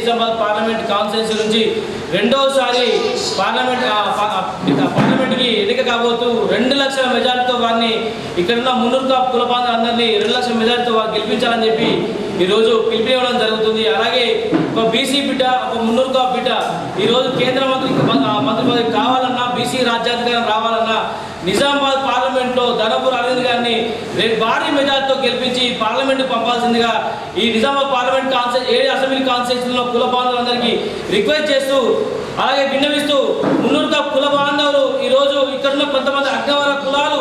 Nizamabad parliament constituency నుంచి రెండోసారి parliament పార్లమెంట్కి ఎన్నిక కాబోతూ రెండు లక్షల మెజార్టీతో వారిని ఇక్కడున్న మున్నూరుగా కులపాంధ్ర అందరినీ రెండు లక్షల మెజార్టీతో వారు గెలిపించాలని చెప్పి ఈరోజు పిలిపివ్వడం జరుగుతుంది. అలాగే ఒక బీసీ బిడ్డ ఒక మున్నూరుగా బిడ్డ ఈరోజు కేంద్ర మంత్రి మంత్రి పదవి కావాలన్నా బీసీ రాజ్యాంగం రావాలన్నా నిజామాబాద్ రేపు భారీ మెజార్టీతో గెలిపించి పార్లమెంట్ పంపాల్సిందిగా ఈ నిజామాబాద్ పార్లమెంట్ కాన్సె ఏడు అసెంబ్లీ కాన్స్టిట్యూషన్లో కుల బాంధవులందరికీ రిక్వెస్ట్ చేస్తూ అలాగే విన్నవిస్తూ మున్నూరుగా కుల బాంధవులు ఈరోజు ఇక్కడున్న కొంతమంది అగ్రవర కులాలు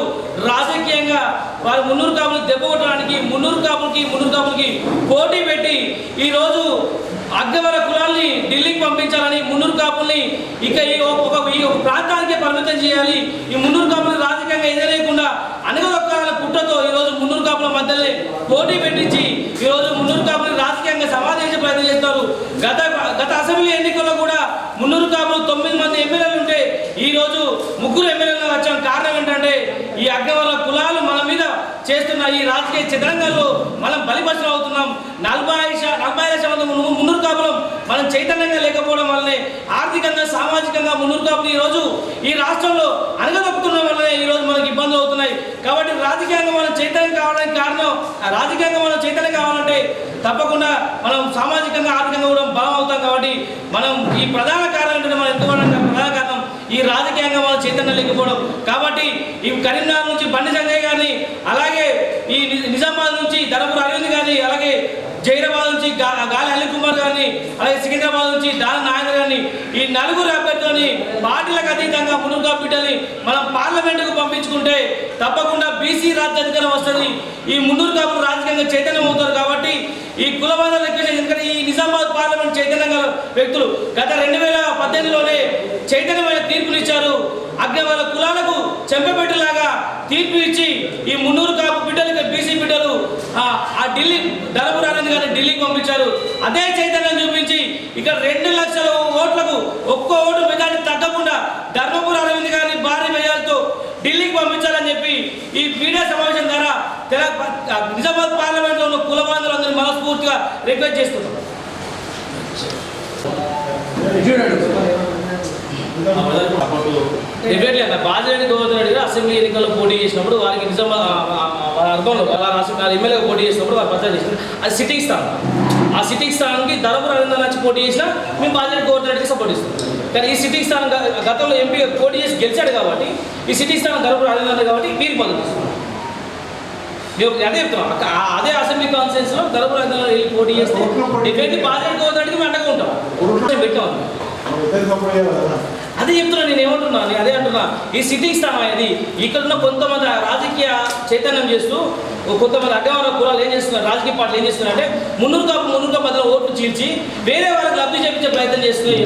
రాజకీయంగా వారి మున్నూరు కాపులు దెబ్బకొట్టడానికి మున్నూరు కాపులకి మున్నూరు కాపులకి పోటీ పెట్టి ఈరోజు అగ్రవర కులాల్ని ఢిల్లీకి పంపించాలని మున్నూరు కాపుల్ని ఇక ఈ ఒక ఈ ప్రాంతానికే పరిమితం చేయాలి. ఈ మున్నూరు కాపులు రాజకీయంగా ఎదలేకుండా అనగదొక్కాల కుట్రతో ఈరోజు మున్నూరు కాపుల మధ్యలో పోటీ పెట్టించి ఈరోజు మున్నూరు కాపులు రాజకీయంగా సమావేశ ప్రయత్నం చేస్తారు. గత గత అసెంబ్లీ ఎన్నికల్లో కూడా మున్నూరు కాపులు తొమ్మిది మంది ఎమ్మెల్యేలు ఉంటే ఈ రోజు ముగ్గురు ఎమ్మెల్యేలు వచ్చాం. కారణం ఏంటంటే ఈ అగ్రవర్ణ కులాలు మన మీద చేస్తున్న ఈ రాజకీయ చిత్రంగాల్లో మనం బలిపశులు అవుతున్నాం. నలభై నలభై ఐదు మంది మున్నూరు కాపులం మనం చైతన్యంగా లేకపోవడం వల్లనే ఆర్థికంగా సామాజికంగా మున్నూరు కాపులు ఈ రోజు ఈ రాష్ట్రంలో అనగదొక్కుతున్న వల్లనే రాజకీయంగా మనం చైతన్యం కావడానికి కారణం రాజకీయంగా మనం చైతన్యం కావాలంటే తప్పకుండా మనం సామాజికంగా ఆర్థికంగా కూడా బలం అవుతాం కాబట్టి మనం ఈ ప్రధాన కారణం ఏంటంటే మనం ఎత్తుకోవడానికి ప్రధాన కారణం ఈ రాజకీయంగా మనం చైతన్యం లేకపోవడం. కాబట్టి ఈ కరీంనగర్ నుంచి బండి సంజయ్ గారిని అలాగే ఈ నిజామాబాద్ నుంచి ధర్మపుర అరవింద్ గారిని అలాగే జైరాబాద్ నుంచి గాలి అనిల్ కుమార్ గారిని అలాగే సికింద్రాబాద్ నుంచి దాన నాయన గారిని ఈ నలుగురు అభ్యర్థులని పార్టీలకు అతీతంగా మునుగా బిడ్డని మనం పార్లమెంటుకు పంపించుకుంటే తప్పకుండా బీసీ రాజ్యాధికారం వస్తుంది. ఈ ముండూరు కాపులు రాజకీయంగా చైతన్యం అవుతారు కాబట్టి ఈ కులబంధాలు ఎక్కువ ఎందుకంటే ఈ నిజామాబాద్ పార్లమెంట్ చైతన్యం గల వ్యక్తులు గత రెండు వేల పద్దెనిమిదిలోనే చైతన్యమైన తీర్పులు ఇచ్చారు. వాళ్ళ కులాలకు చెంపబెట్టేలాగా తీర్పు ఇచ్చి ఈ మున్నూరు కాపు బిడ్డలకి బీసీ బిడ్డలు ఆ ఢిల్లీ ధనపుర ఆనంద్ గారిని ఢిల్లీకి పంపించారు. అదే చైతన్యం చూపించి ఇక్కడ రెండు లక్షల ఓట్లకు ఒక్కో ఓటు మెజార్టీ తగ్గకుండా ధర్మపుర అరవింద్ గారిని భారీ మెజార్టీతో ఢిల్లీకి పంపించాలని చెప్పి ఈ మీడియా సమావేశం ద్వారా తెల- నిజామాబాద్ పార్లమెంట్లో ఉన్న కుల బాంధవులందరినీ మనస్ఫూర్తిగా రిక్వెస్ట్ చేస్తున్నాం. డెఫినెట్లీ అన్న. బాజిరెడ్డి గోవర్ధన్ రెడ్డి అసెంబ్లీ ఎన్నికల్లో పోటీ చేసినప్పుడు వారికి నిజామా వారి అర్థంలో వాళ్ళ రాష్ట్ర ఎమ్మెల్యేగా పోటీ చేసినప్పుడు వారు ప్రచారం చేసినారు అది సిట్టింగ్ స్థానం. ఆ సిట్టింగ్ స్థానానికి ధర్మపుర రవీంద్ర నుంచి పోటీ చేసినా మేము బాజిరెడ్డి గోవర్ధన్ రెడ్డికి సపోర్ట్ ఇస్తాం కానీ ఈ సిట్టింగ్ స్థానం గతంలో ఎంపీ పోటీ చేసి గెలిచాడు కాబట్టి ఈ సిట్టింగ్ స్థానం ధర్మపుర రవీంద్ర రెడ్డి కాబట్టి వీరికి మద్దతు ఇస్తున్నాం మేము అదే చెప్తున్నాం. అదే అసెంబ్లీ కాన్ఫరెన్స్లో ధర్మపుర రవీంద్ర రెడ్డి వెళ్ళి పోటీ చేస్తే డెఫినెట్లీ బాజిరెడ్డి గోవర్ధన్ రెడ్డికి మేము అండగా ఉంటాం. పెట్టాం. అదే చెప్తున్నా నేను ఏమంటున్నా నేను అదే అంటున్నా. ఈ సిట్టింగ్ స్థానం అనేది ఇక్కడ ఉన్న కొంతమంది రాజకీయ చైతన్యం చేస్తూ కొంతమంది అడ్డవాళ్ళ కులాలు ఏం చేస్తున్నారు రాజకీయ పార్టీలు ఏం చేస్తున్నారు అంటే మున్నూరు కాపు మున్నూరు కాపు మధ్యలో ఓట్లు చీల్చి వేరే వాళ్ళకి లబ్ధి చేపించే ప్రయత్నం చేస్తున్నాయి.